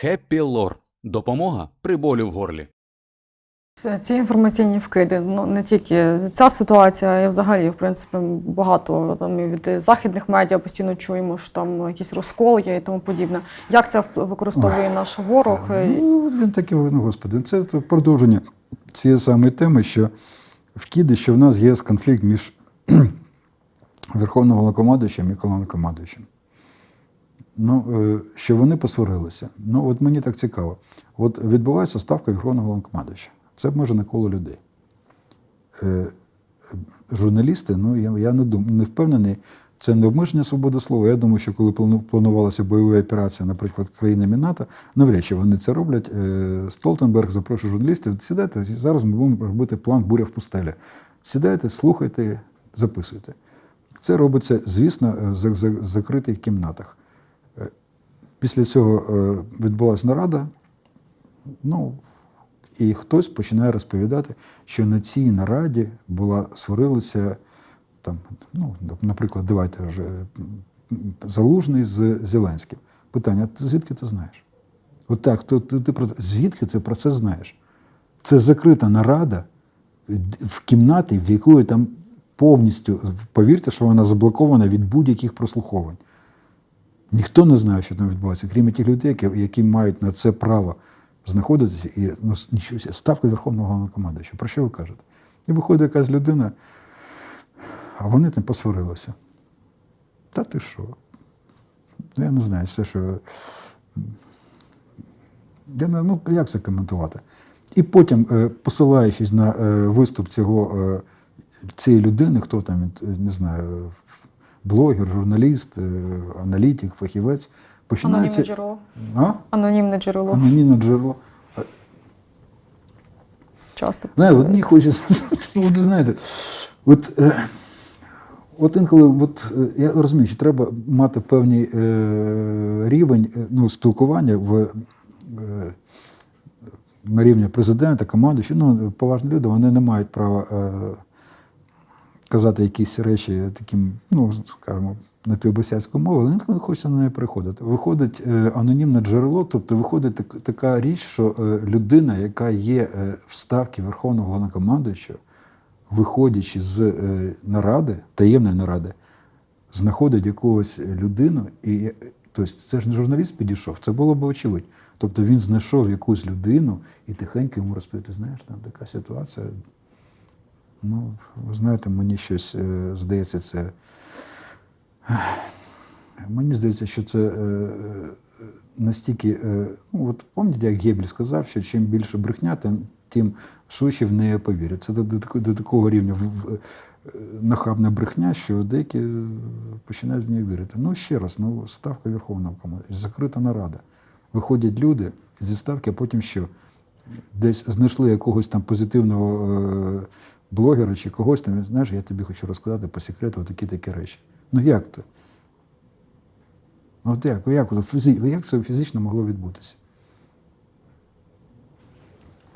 Хеппі Лор. Допомога при болі в горлі. Ці інформаційні вкиди, ну не тільки ця ситуація, а взагалі, в принципі, багато там і від західних медіа постійно чуємо, що там якийсь розкол є і тому подібне. Як це використовує наш ворог? Ну, він такий, ну, господи, це продовження цієї самої теми, що вкиди, що в нас є конфлікт між Верховним Головнокомандуючим і Головнокомандуючим. Ну, е, що вони посварилися. Ну, от мені так цікаво. От відбувається ставка Верховного Головнокомандуюча. Це може на коло людей. Е, журналісти, ну я, я не дум, не впевнений, це не обмеження свободи слова. Я думаю, що коли планувалася бойова операція, наприклад, країнами НАТО, навряд чи вони це роблять. Е, Столтенберг запрошує журналістів. Сідайте, зараз ми будемо робити план буря в пустелі. Сідайте, слухайте, записуйте. Це робиться, звісно, в за- за- закритих кімнатах. Е, Після цього е, відбулася нарада. Ну, і хтось починає розповідати, що на цій нараді була сварилися там, ну, наприклад, давайте вже Залужний з Зеленським. Питання: ти звідки ти знаєш? От так, то, ти, ти про звідки це про це знаєш? Це закрита нарада в кімнаті, в якої там повністю, повірте, що вона заблокована від будь-яких прослуховань. Ніхто не знає, що там відбувається, крім тих людей, які, які мають на це право знаходитися і ну, нічого, ставка Верховного Головнокомандуюча. Про що ви кажете? І виходить якась людина, а вони там посварилися. Та ти що? Ну, Я не знаю, все, що. Я не, ну, як це коментувати? І потім, е, посилаючись на е, виступ цього, е, цієї людини, хто там, не знаю, блогер, журналіст, е, аналітик, фахівець, Анонімне джерело. А? Анонімне джерело. Анонімне джерело. Часто Не, хочеться, ну, ви знаєте, от, е, от інколи, от, е, я розумію, що треба мати певний е, рівень е, ну, спілкування в, е, на рівні президента, команди, що ну, поважні люди, вони не мають права е, казати якісь речі таким, ну, скажімо, напівбосяцькою мовою, але інколи хочеться на неї переходити. Виходить е, анонімне джерело, тобто виходить так, така річ, що е, людина, яка є е, в ставці Верховного Головнокомандуючого, виходячи з наради, таємної наради, знаходить якогось людину, і тобто це ж не журналіст підійшов, це було б очевидь. Тобто він знайшов якусь людину і тихенько йому розповіти, знаєш, там така ситуація. Ну, ви знаєте, мені щось е, здається, це. Мені здається, що це е, е, настільки. Ну, от пам'ятаєте, як Гебель сказав, що чим більше брехня, тим, тим швидше в неї повірять. Це до, до, такого рівня нахабна брехня, що деякі починають в неї вірити. Ну, ще раз, ну, ставка команди, закрита нарада. Виходять люди зі ставки, а потім що? Десь знайшли якогось там позитивного блогера чи когось там, знаєш, я тобі хочу розказати по секрету такі такі речі. Ну як це? Ну, от як, як, як це фізично могло відбутися?